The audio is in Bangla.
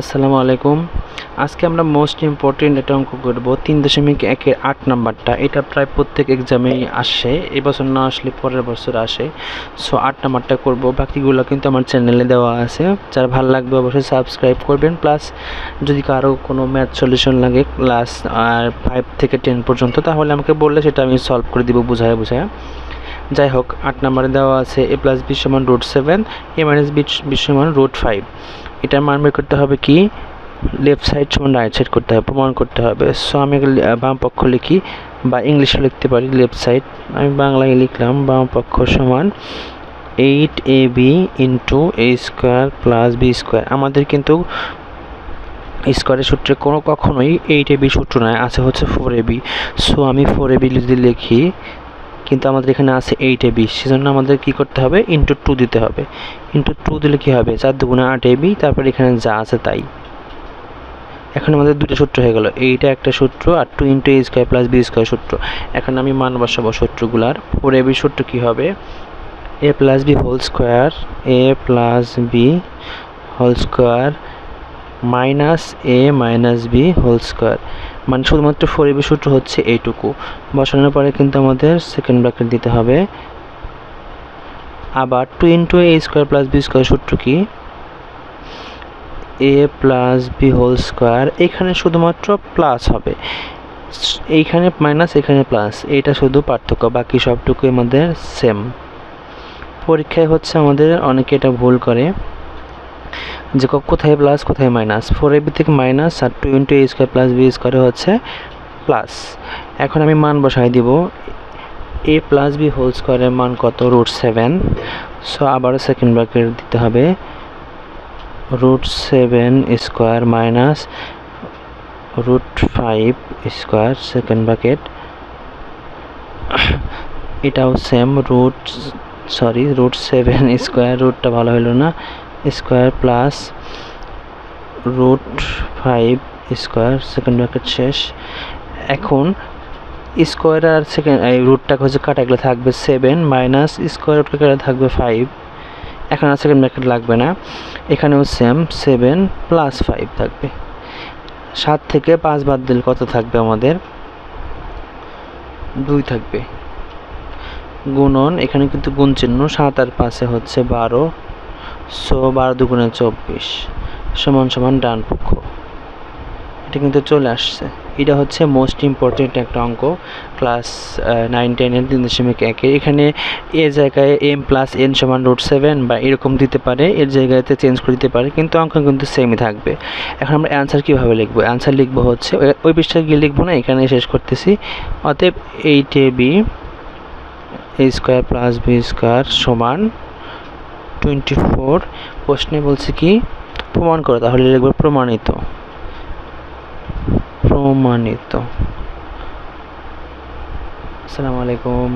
আসসালামু আলাইকুম। আজকে আমরা মোস্ট ইম্পর্টেন্ট একটা অঙ্ক করব, তিন দশমিক একের আট নাম্বারটা। এটা প্রায় প্রত্যেক এক্সামেই আসে, এবছর না আসলে পরের বছর আসে। সো আট নাম্বারটা করব। বাকিগুলো কিন্তু আমার চ্যানেলে দেওয়া আছে। যার ভালো লাগবে অবশ্যই সাবস্ক্রাইব করবেন। প্লাস যদি কারও কোনো ম্যাথ সলিউশন লাগে ক্লাস আর ফাইভ থেকে টেন পর্যন্ত, তাহলে আমাকে বললে সেটা আমি সলভ করে দিব বুঝায় বুঝায়। যাই হোক, আট নম্বরে দেওয়া আছে এ প্লাস বি সমান root seven A minus B B সমান রুট ফাইভ এটার মান বের করতে হবে কি? লেফট সাইড সমান রাইট সাইড করতে হবে, প্রমাণ করতে হবে। সো আমি বাম পক্ষ লিখি, বা ইংলিশে লিখতে পারি লেফট সাইড আমি বাংলায় লিখলাম, বাম পক্ষ সমান eight A B into A square plus B square আমাদের কিন্তু স্কোয়ারের সূত্রে কোনো কখনোই এইট এ বি সূত্র নয় আছে হচ্ছে ফোর এ বি সো আমি ফোর এ বি যদি লিখি কিন্তু আমাদের এখানে আছে এইট এ বি সেজন্য আমাদের কী করতে হবে? ইন্টু টু দিতে হবে। ইন্টু টু দিলে কী হবে? চার দুগুণে আট এ বি তারপর এখানে যা আছে তাই। এখন আমাদের দুটো সূত্র হয়ে গেল। এইটা একটা সূত্র আর two into A square plus B square সূত্র। এখন আমি মান বসাবো সূত্রগুলার। ফোর এ বি সূত্র কী হবে? A plus B whole square A plus B whole square minus A minus B whole square মানে শুধুমাত্র ফোর এবি সূত্র হচ্ছে এইটুকু। বসানোর পরে কিন্তু আমাদের সেকেন্ড ব্র্যাকেট দিতে হবে। আবার two into A square plus B square সূত্র কি? A plus B whole square এখানে শুধুমাত্র প্লাস হবে। এইখানে মাইনাস এখানে প্লাস এটা শুধু পার্থক্য, বাকি সবটুকু আমাদের সেম পরীক্ষায় হচ্ছে আমাদের অনেকে এটা ভুল করে। যে কোথায় প্লাস কোথায় মাইনাস ফোর এবি থেকে minus R two into A square plus B স্কোয়ারে হচ্ছে প্লাস এখন আমি মান বসাই দিব। এ প্লাস বি হোল স্কোয়ারের মান কত? রুট সেভেন সো আবারও সেকেন্ড ব্র্যাকেট দিতে হবে। Root seven square minus root five square second bracket এটাও same root sorry root seven square রুটটা ভালো হলো না। Square plus root five square second bracket শেষ। এখন স্কোয়ার আর সেকেন্ড এই রুটটাকে হচ্ছে কাটা গেলে থাকবে সেভেন মাইনাস স্কোয়ার রুটকে কাটা থাকবে ফাইভ এখন আর সেকেন্ড ব্র্যাকেট লাগবে না। এখানেও সেম সেভেন প্লাস ফাইভ থাকবে। সাত থেকে পাঁচ বাদ দিলে কত থাকবে আমাদের? দুই থাকবে। গুণন, এখানে কিন্তু গুণ চিহ্ন সাত আর পাশে হচ্ছে বারো। সো বারো দুগুণে চব্বিশ সমান সমান ডান পক্ষ। এটা কিন্তু চলে আসছে। এটা হচ্ছে মোস্ট ইম্পর্টেন্ট একটা অঙ্ক। ক্লাস নাইন টেনের তিন দশমিক একে। এখানে এ জায়গায় এম প্লাস এন সমান রুট সেভেন বা এরকম দিতে পারে, এর জায়গাতে চেঞ্জ করে দিতে পারে, কিন্তু অঙ্ক কিন্তু সেমই থাকবে। এখন আমরা অ্যান্সার কীভাবে লিখব? অ্যান্সার লিখব হচ্ছে, ওই- পৃষ্ঠায় গিয়ে লিখব না? এখানে শেষ করতেছি। অতএব eight A B A square plus B square সমান টোয়েন্টি ফোর প্রশ্নে বলছে কি? প্রমাণ করো তাহলে লিখবে প্রমাণিত। প্রমাণিত। আসসালামু আলাইকুম।